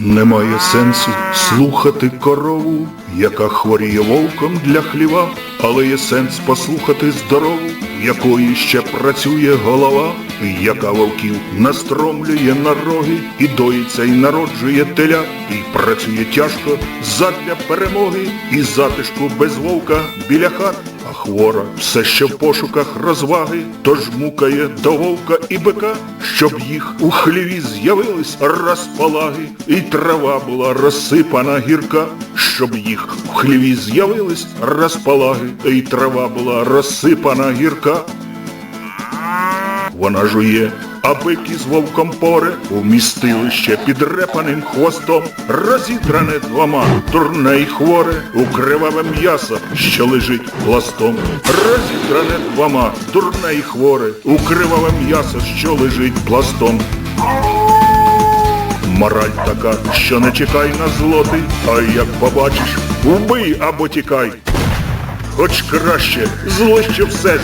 Немає сенсу слухати корову, яка хворіє вовком для хліва, але є сенс послухати здорову, в якої ще працює голова, яка вовків настромлює на роги, і доїться, і народжує теля, і працює тяжко задля перемоги, і затишку без вовка біля хат. А хвора все ще в пошуках розваги, тож мукає до вовка і бика, щоб їх у хліві з'явились розпалаги, і трава була розсипана гірка, щоб їх в хліві з'явились розпалаги, і трава була розсипана гірка. Вона жує, а бики з вовком поре вмістилище під репаним хвостом, розідране двома, турне й хворе, у криваве м'ясо, що лежить пластом. Розідране двома, турне й хворе, у криваве м'ясо, що лежить пластом. Мораль така, що не чекай на злоти, а як побачиш, вбий або тікай. Хоч краще злоще все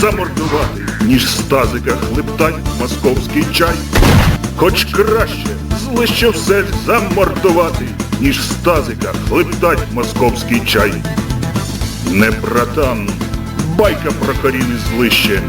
замордувати, ніж з тазика хлептать московський чай. Хоч краще злище все замордувати, ніж з тазика хлептать московський чай. Не братан, байка про коріни злище,